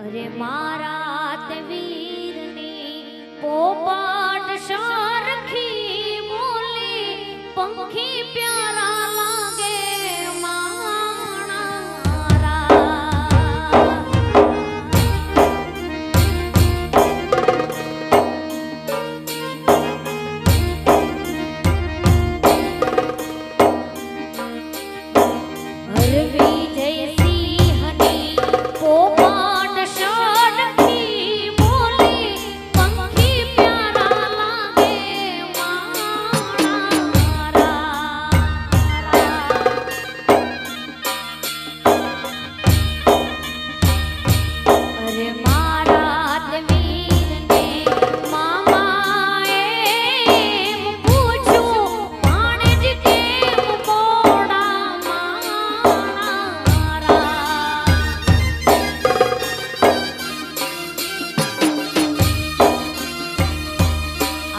અરે મારા તે વીરની પોપટ સરખી બોલી પંખી પ્યારા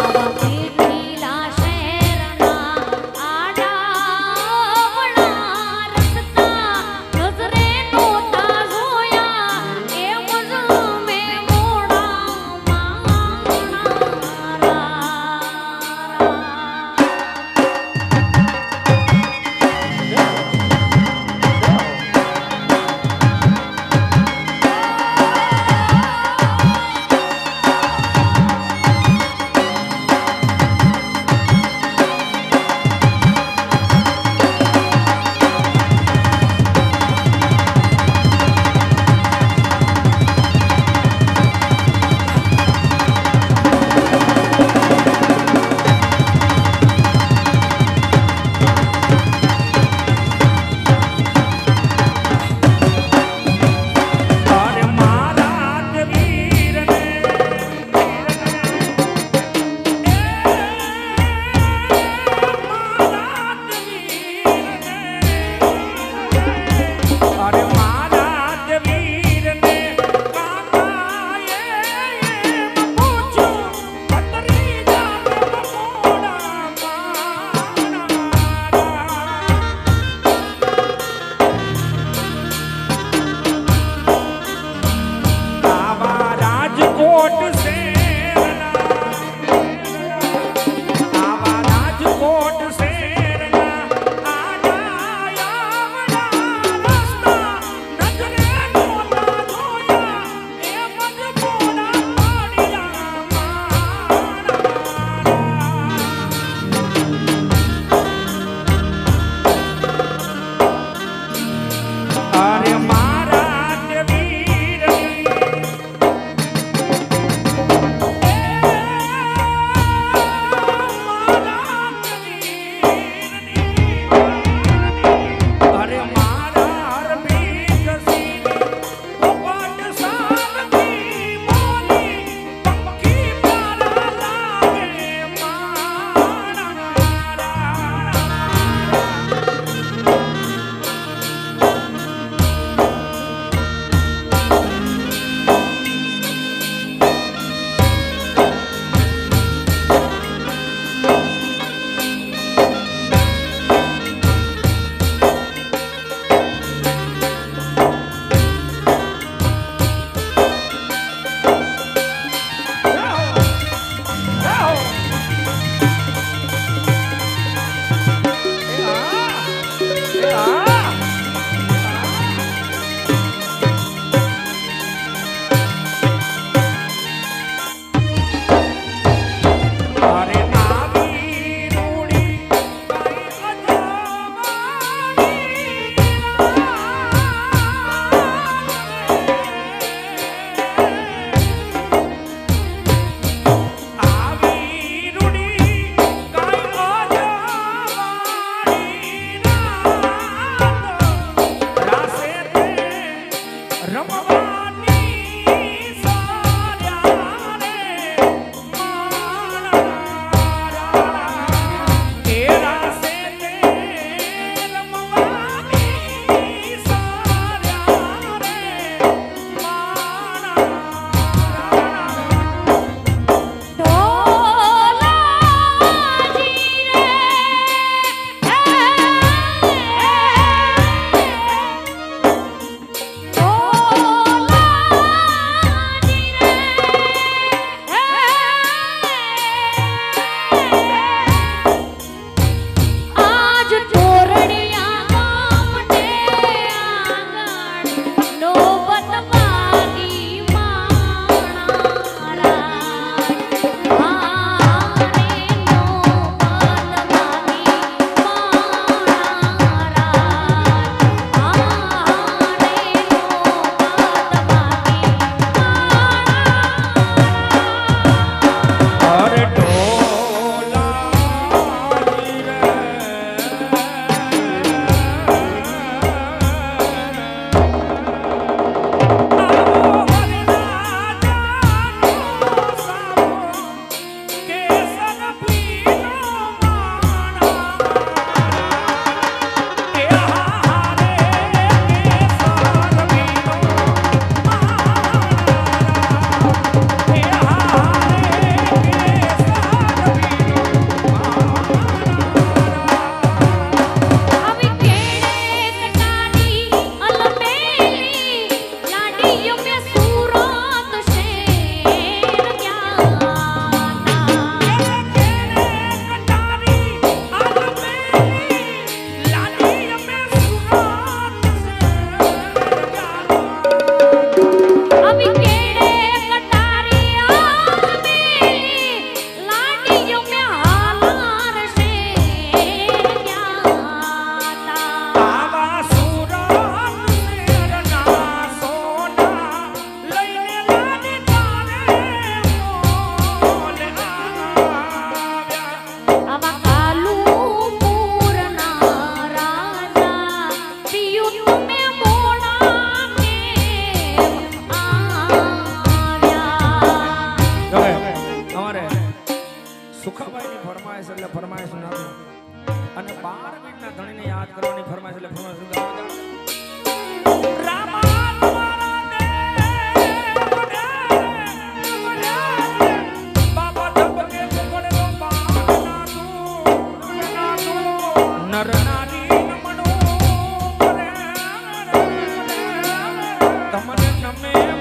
Thank you.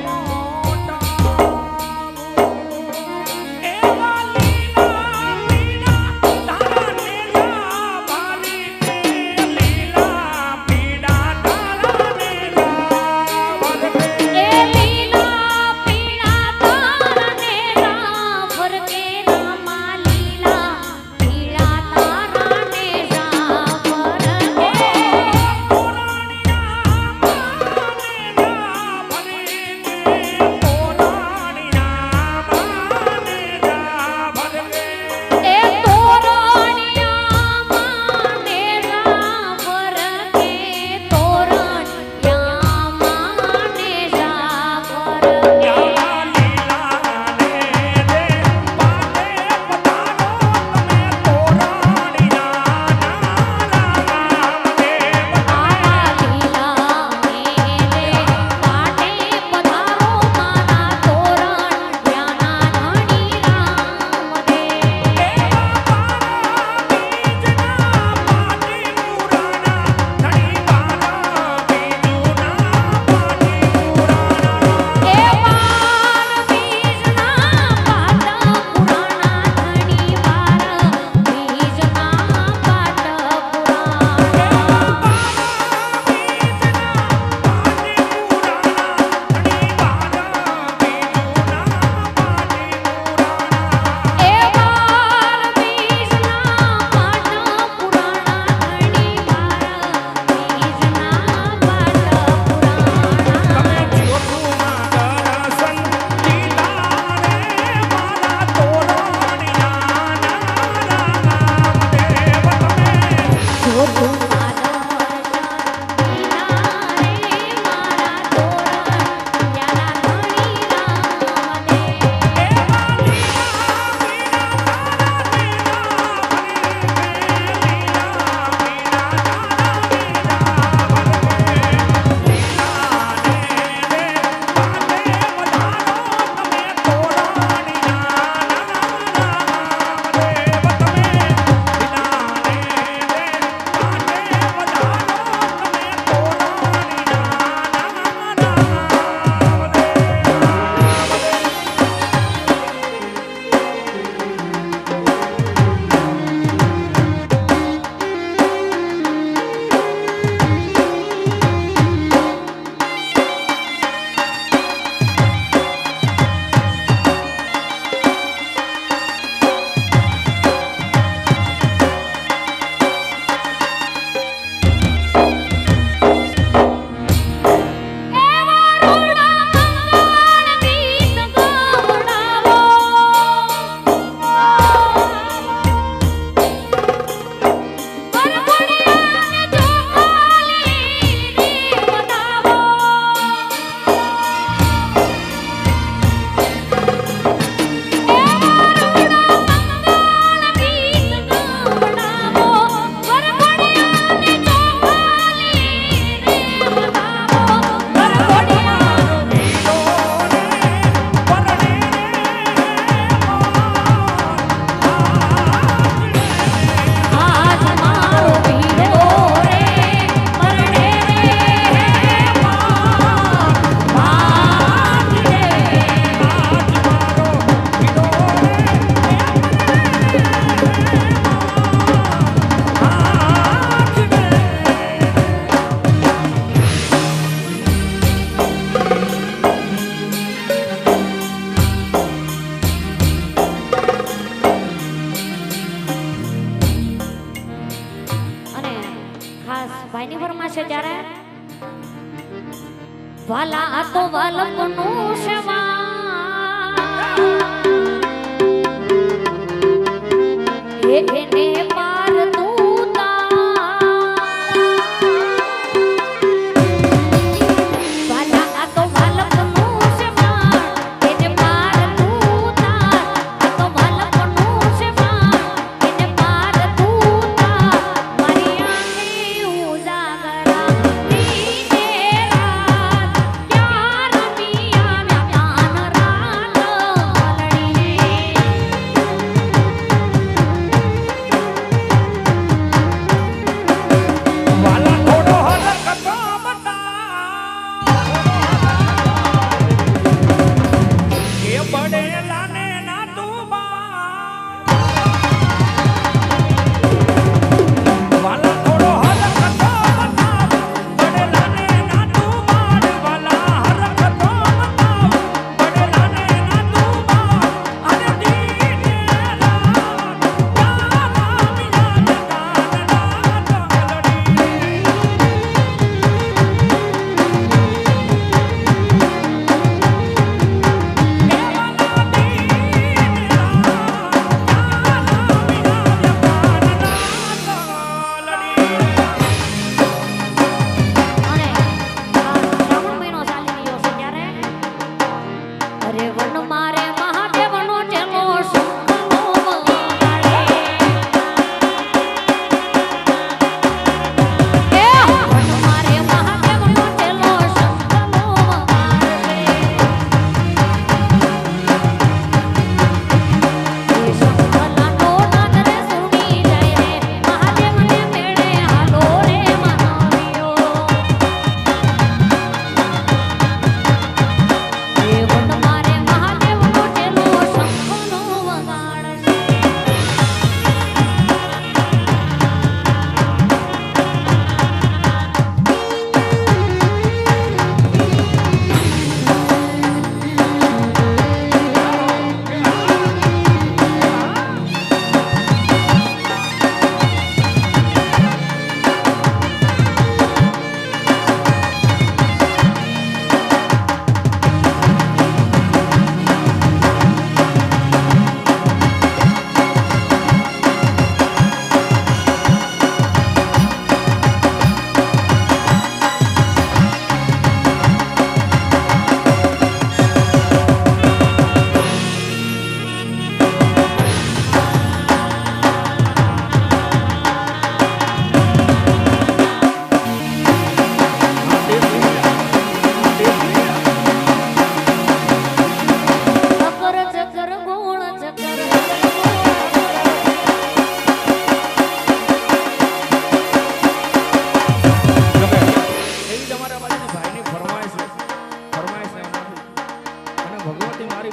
Lord.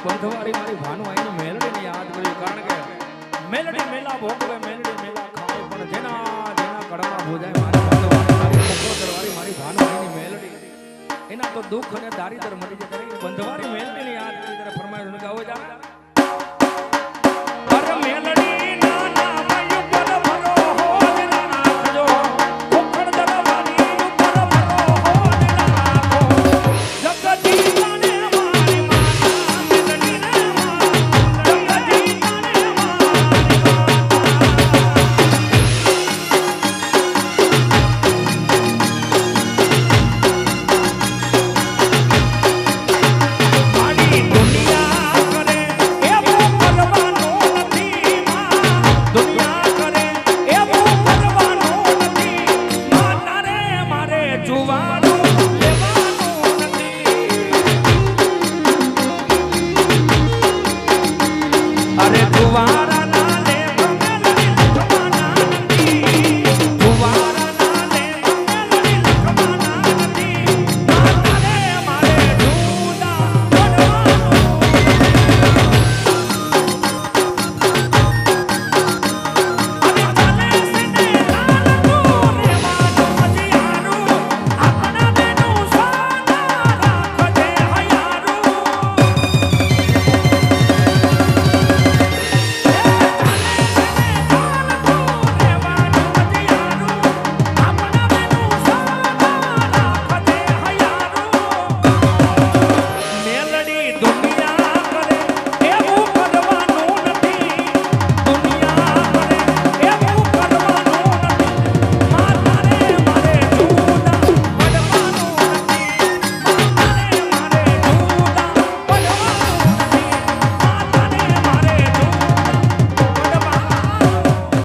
મારી બંધવાળી, મારી ભાનુ આઈને મેલડીને યાદ કર્યું. કારણ કે મેલડી મેલા ભોગવે, મેલડી મેલા ખાય પણ જેના જેના કડમાં ભોજાય, મારી બંધવાળી મારી બંધવાળી મારી ભાનુ આઈની મેલડી, એના તો દુઃખ અને દારિદર મરી જાય બંધવાળી મેલડીને યાદ કરી ત્યારે ફરમાયું કે આવો જા